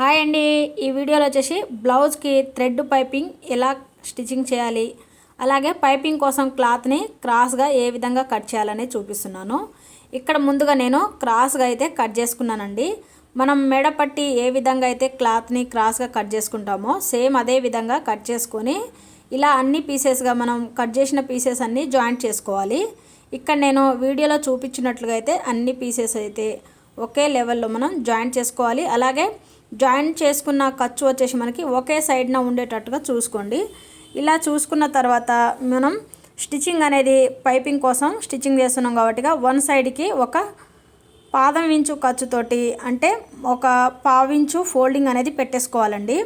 Hi అండి. ఈ వీడియోలో వచ్చేసి బ్లౌజ్కి థ్రెడ్ పైపింగ్ ఎలా స్టిచ్చింగ్ చేయాలి? అలాగే పైపింగ్ కోసం క్లాత్ని క్రాస్గా ఏ విధంగా కట్ చేయాలని చూపిస్తున్నాను. ఇక్కడ ముందుగా నేను క్రాస్గా అయితే కట్ చేసుకున్నానండి. మనం మెడ పట్టి ఏ విధంగా అయితే క్లాత్ని క్రాస్గా కట్ చేసుకుంటామో సేమ్ అదే విధంగా కట్ చేసుకొని ఇలా అన్ని పీసెస్గా మనం కట్ చేసిన పీసెస్ అన్నీ జాయింట్ చేసుకోవాలి. ఇక్కడ నేను వీడియోలో చూపించినట్లుగా అయితే అన్ని పీసెస్ అయితే ఒకే లెవెల్లో మనం జాయింట్ చేసుకోవాలి. అలాగే జాయింట్ చేసుకున్న ఖర్చు వచ్చేసి మనకి ఒకే సైడ్న ఉండేటట్టుగా చూసుకోండి. ఇలా చూసుకున్న తర్వాత మనం స్టిచ్చింగ్ అనేది పైపింగ్ కోసం స్టిచ్చింగ్ చేస్తున్నాం కాబట్టి వన్ సైడ్కి ఒక పాదం ఇంచు ఖర్చుతోటి అంటే ఒక పావించు ఫోల్డింగ్ అనేది పెట్టేసుకోవాలండి.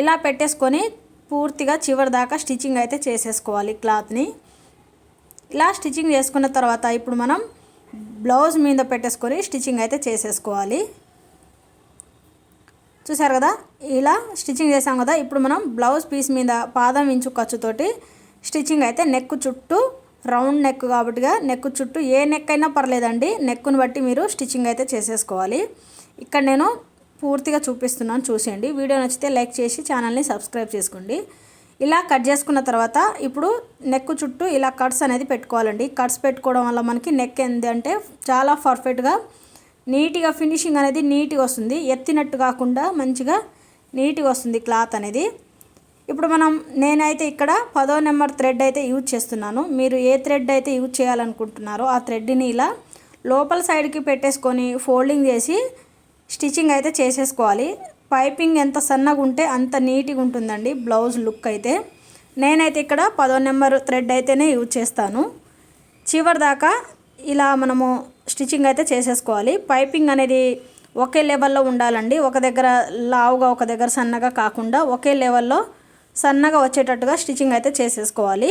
ఇలా పెట్టేసుకొని పూర్తిగా చివరి దాకా స్టిచ్చింగ్ అయితే చేసేసుకోవాలి క్లాత్ని. ఇలా స్టిచ్చింగ్ చేసుకున్న తర్వాత ఇప్పుడు మనం బ్లౌజ్ మీద పెట్టేసుకొని స్టిచ్చింగ్ అయితే చేసేసుకోవాలి. చూసారు కదా? ఇలా స్టిచ్చింగ్ చేసాం కదా? ఇప్పుడు మనం బ్లౌజ్ పీస్ మీద పాదం ఇంచు ఖర్చుతోటి స్టిచ్చింగ్ అయితే నెక్ చుట్టూ రౌండ్ నెక్ కాబట్టిగా నెక్ చుట్టూ ఏ నెక్ అయినా పర్లేదండి. నెక్కును బట్టి మీరు స్టిచ్చింగ్ అయితే చేసేసుకోవాలి. ఇక్కడ నేను పూర్తిగా చూపిస్తున్నాను చూసేయండి. వీడియో నచ్చితే లైక్ చేసి ఛానల్ని సబ్స్క్రైబ్ చేసుకోండి. ఇలా కట్ చేసుకున్న తర్వాత ఇప్పుడు నెక్ చుట్టూ ఇలా కట్స్ అనేది పెట్టుకోవాలండి. కట్స్ పెట్టుకోవడం వల్ల మనకి నెక్ ఏంటంటే చాలా పర్ఫెక్ట్గా నీట్గా ఫినిషింగ్ అనేది నీట్గా వస్తుంది. ఎత్తినట్టు కాకుండా మంచిగా నీట్గా వస్తుంది క్లాత్ అనేది. ఇప్పుడు మనం నేనైతే ఇక్కడ పదో నెంబర్ థ్రెడ్ అయితే యూజ్ చేస్తున్నాను. మీరు ఏ థ్రెడ్ అయితే యూజ్ చేయాలనుకుంటున్నారో ఆ థ్రెడ్ని ఇలా లోపల సైడ్కి పెట్టేసుకొని ఫోల్డింగ్ చేసి స్టిచ్చింగ్ అయితే చేసేసుకోవాలి. పైపింగ్ ఎంత సన్నగా ఉంటే అంత నీట్గా ఉంటుందండి బ్లౌజ్ లుక్ అయితే. నేనైతే ఇక్కడ పదో నెంబర్ థ్రెడ్ అయితేనే యూజ్ చేస్తాను. చివరి దాకా ఇలా మనము స్టిచ్చింగ్ అయితే చేసేసుకోవాలి. పైపింగ్ అనేది ఒకే లెవెల్లో ఉండాలండి. ఒక దగ్గర లావుగా ఒక దగ్గర సన్నగా కాకుండా ఒకే లెవెల్లో సన్నగా వచ్చేటట్టుగా స్టిచ్చింగ్ అయితే చేసేసుకోవాలి.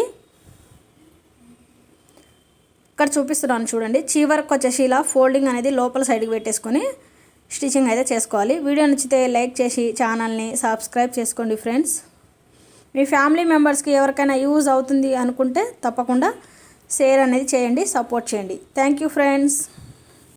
ఇక్కడ చూపిస్తున్నాను చూడండి. చివరికి వచ్చేసి ఇలా ఫోల్డింగ్ అనేది లోపల సైడ్కి పెట్టేసుకొని స్టిచ్చింగ్ అయితే చేసుకోవాలి. వీడియో నచ్చితే లైక్ చేసి ఛానల్ని సబ్స్క్రైబ్ చేసుకోండి ఫ్రెండ్స్. మీ ఫ్యామిలీ మెంబర్స్కి ఎవరికైనా యూజ్ అవుతుంది అనుకుంటే తప్పకుండా షేర్ అనేది చేయండి సపోర్ట్ చేయండి. Thank you friends